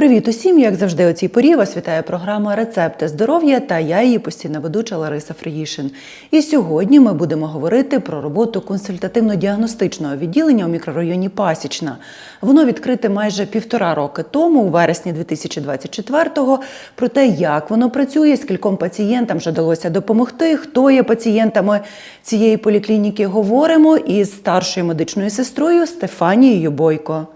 Привіт усім! Як завжди, у цій порі вас вітає програма Рецепти здоров'я та я її постійна ведуча Лариса Фриїшин. І сьогодні ми будемо говорити про роботу консультативно-діагностичного відділення у мікрорайоні Пасічна. Воно відкрите майже півтора роки тому, у вересні 2024-го. Про те, як воно працює, скільком пацієнтам вже вдалося допомогти, хто є пацієнтами цієї поліклініки, говоримо із старшою медичною сестрою Стефанією Бойко.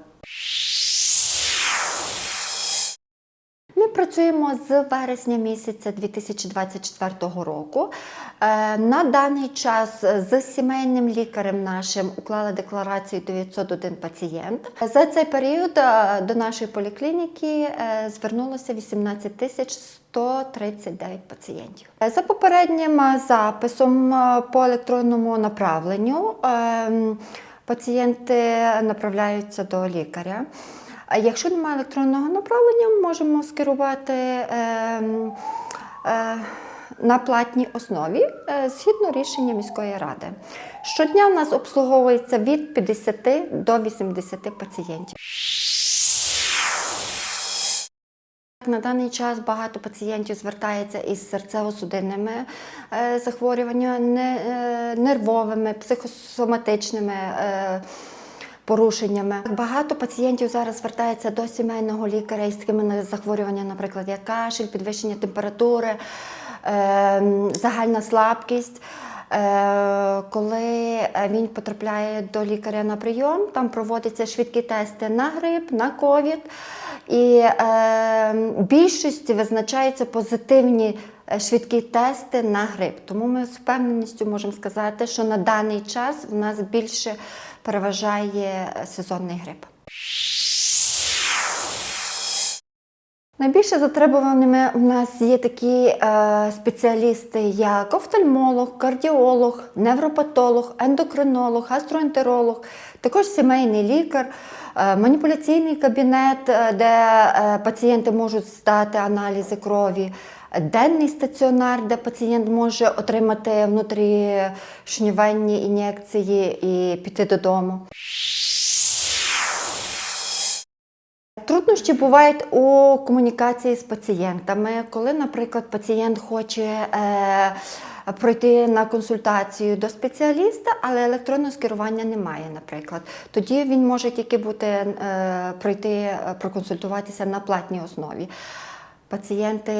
Працюємо з вересня місяця 2024 року. Е, На даний час з сімейним лікарем нашим уклали декларацію 901 пацієнт. За цей період е, до нашої поліклініки е, звернулося 18 тисяч 139 пацієнтів. За попереднім записом по електронному направленню е, пацієнти направляються до лікаря. Якщо немає електронного направлення, ми можемо скерувати е, е, на платній основі е, згідно рішення міської ради. Щодня в нас обслуговується від 50 до 80 пацієнтів. На даний час багато пацієнтів звертається із серцево-судинними е, захворюваннями, е, нервовими, психосоматичними. Порушеннями багато пацієнтів зараз звертається до сімейного лікаря із такими захворюваннями, наприклад, як кашель, підвищення температури, е, загальна слабкість. Е, Коли він потрапляє до лікаря на прийом, там проводяться швидкі тести на грип, на ковід. І е, більшості визначаються позитивні е, швидкі тести на грип. Тому ми з впевненістю можемо сказати, що на даний час в нас більше переважає сезонний грип. Найбільше затребуваними у нас є такі е, спеціалісти, як офтальмолог, кардіолог, невропатолог, ендокринолог, гастроентеролог, також сімейний лікар, маніпуляційний кабінет, е, де е, пацієнти можуть здати аналізи крові, денний стаціонар, де пацієнт може отримати внутрішньовенні ін'єкції і піти додому. Труднощі бувають у комунікації з пацієнтами, коли, наприклад, пацієнт хоче е, пройти на консультацію до спеціаліста, але електронного скерування немає, наприклад. Тоді він може тільки бути, е, пройти, е, проконсультуватися на платній основі. Пацієнти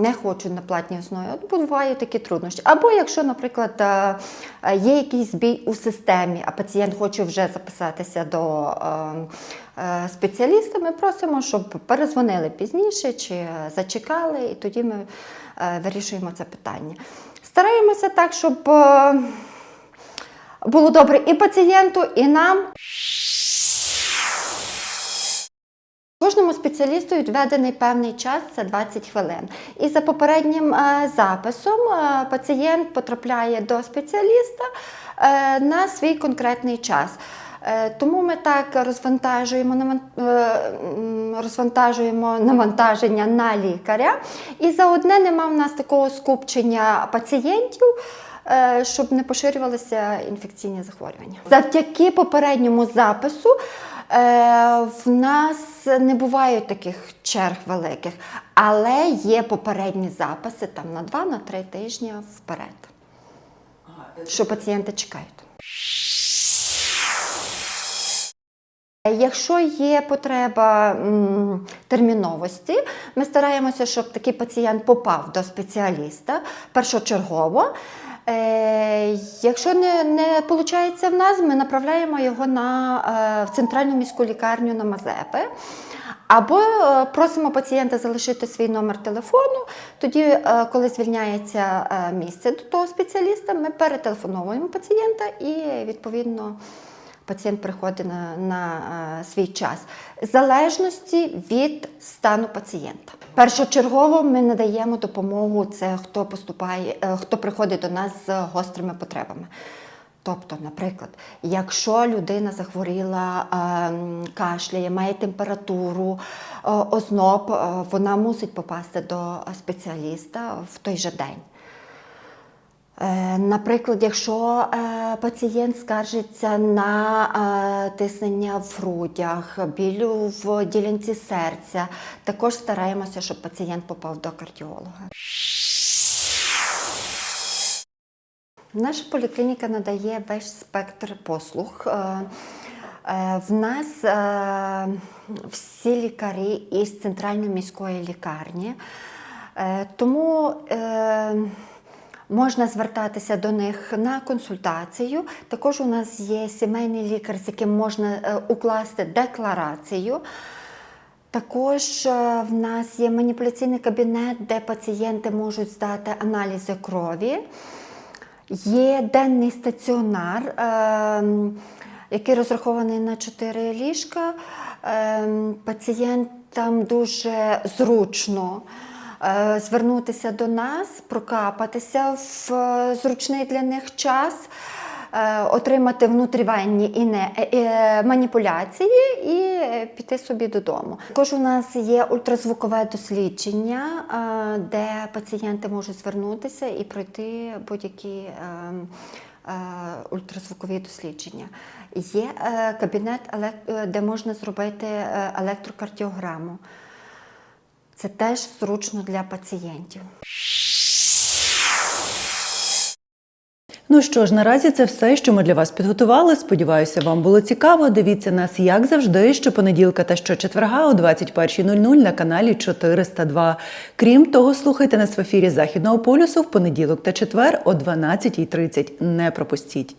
не хочуть на платній основі, от бувають такі труднощі. Або якщо, наприклад, е, е, є якийсь збій у системі, а пацієнт хоче вже записатися до е, спеціаліста, ми просимо, щоб перезвонили пізніше чи зачекали, і тоді ми вирішуємо це питання. Стараємося так, щоб було добре і пацієнту, і нам. Кожному спеціалісту відведений певний час це 20 хвилин. І за попереднім е, записом е, пацієнт потрапляє до спеціаліста е, на свій конкретний час. Тому ми так розвантажуємо, розвантажуємо навантаження на лікаря. І за одне нема в нас такого скупчення пацієнтів. Щоб не поширювалися інфекційні захворювання. Завдяки попередньому запису В нас не буває таких черг великих, але є попередні записи там на 2-3 тижні вперед, що пацієнти чекають. Якщо є потреба терміновості, ми стараємося, щоб такий пацієнт попав до спеціаліста першочергово. Е, якщо не, не виходить в нас, ми направляємо його на, е, в центральну міську лікарню на Мазепи. Або е, просимо пацієнта залишити свій номер телефону. Тоді, е, коли звільняється місце до того спеціаліста, ми перетелефоновуємо пацієнта і відповідно пацієнт приходить на, на е, свій час, в залежності від стану пацієнта. Першочергово ми надаємо допомогу це хто поступає, е, хто приходить до нас з гострими потребами. Тобто, наприклад, якщо людина захворіла, ем, кашляє, має температуру, е, озноб, вона мусить попасти до спеціаліста в той же день. Е, Наприклад, якщо е, пацієнт скаржиться на е, тиснення в грудях, білю в ділянці серця, також стараємося, щоб пацієнт попав до кардіолога. Наша поліклініка надає весь спектр послуг. В нас всі лікарі із центральної міської лікарні, тому можна звертатися до них на консультацію. Також у нас є сімейний лікар, з яким можна е, укласти декларацію. Також е, в нас є маніпуляційний кабінет, де пацієнти можуть здати аналізи крові. Є денний стаціонар, е, який розрахований на 4 ліжка. Е, пацієнтам дуже зручно звернутися до нас, прокапатися в е, зручний для них час. е, Отримати внутрівенні і не е, е, маніпуляції і е, піти собі додому. Також у нас є ультразвукове дослідження, е, де пацієнти можуть звернутися і пройти будь-які е, е, ультразвукові дослідження. Є е, кабінет, е, де можна зробити е, електрокардіограму. Це теж зручно для пацієнтів. Ну що ж, наразі це все, що ми для вас підготували. Сподіваюся, вам було цікаво. Дивіться нас, як завжди, щопонеділка та щочетверга о 21.00 на каналі 402. Крім того, слухайте нас в ефірі Західного полюсу в понеділок та четвер о 12.30. Не пропустіть.